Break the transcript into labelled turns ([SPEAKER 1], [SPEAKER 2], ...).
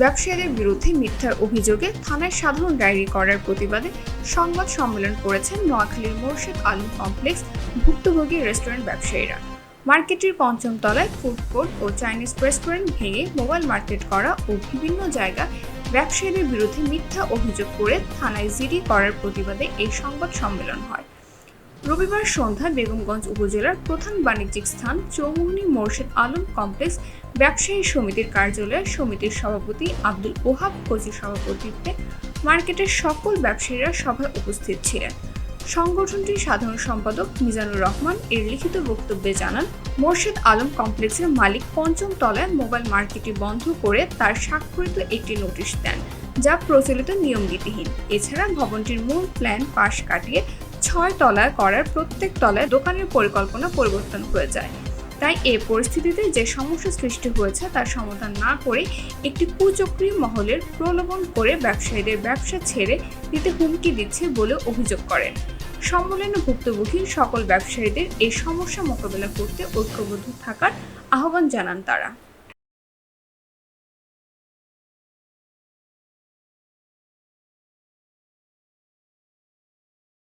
[SPEAKER 1] ব্যবসায়ীদের বিরুদ্ধে মিথ্যার অভিযোগে থানায় সাধারণ ডায়েরি করার প্রতিবাদে সংবাদ সম্মেলন করেছেন নোয়াখালীর মোর্শেদ আলম কমপ্লেক্স ভুক্তভোগী রেস্টুরেন্ট ব্যবসায়ীরা। মার্কেটের পঞ্চম তলায় ফুড কোর্ট ও চাইনিজ রেস্টুরেন্ট ভেঙে মোবাইল মার্কেট করা ও বিভিন্ন জায়গা ব্যবসায়ীদের বিরুদ্ধে মিথ্যা অভিযোগ করে থানায় জিডি করার প্রতিবাদে এই সংবাদ সম্মেলন হয়। রবিবার সন্ধ্যায় বেগমগঞ্জ উপজেলার প্রধান বাণিজ্যিক স্থান চৌমুহনী মোর্শেদ আলম কমপ্লেক্স ব্যবসায়ী সমিতির কার্যালয়ে সমিতির সভাপতি আব্দুল ওহাব কোচির সভাপতিত্বে মার্কেটের সকল ব্যবসায়ীরা সভায় উপস্থিত ছিলেন। সংগঠনটির সাধারণ সম্পাদক মিজানুর রহমান এর লিখিত বক্তব্যে জানান, মোর্শেদ আলম কমপ্লেক্সের মালিক পঞ্চম তলায় মোবাইল মার্কেটটি বন্ধ করে তার স্বাক্ষরিত একটি নোটিশ দেন, যা প্রচলিত নিয়মনীতিহীন। এছাড়া ভবনটির মূল প্ল্যান পাশ কাটিয়ে ছয় তলায় করার প্রত্যেক তলায় দোকানের পরিকল্পনা পরিবর্তন হয়ে যায়। তাই এ পরিস্থিতিতে যে সমস্যা সৃষ্টি হয়েছে তার সমাধান না করে একটি কুচক্রী মহলের প্রলোভন করে ব্যবসায়ীদের ব্যবসা ছেড়ে দিতে হুমকি দিচ্ছে বলে অভিযোগ করেন। সম্মেলনে ভুক্তভোগী সকল ব্যবসায়ীদের এই সমস্যা মোকাবেলা করতে ঐক্যবদ্ধ থাকার আহ্বান জানান তারা।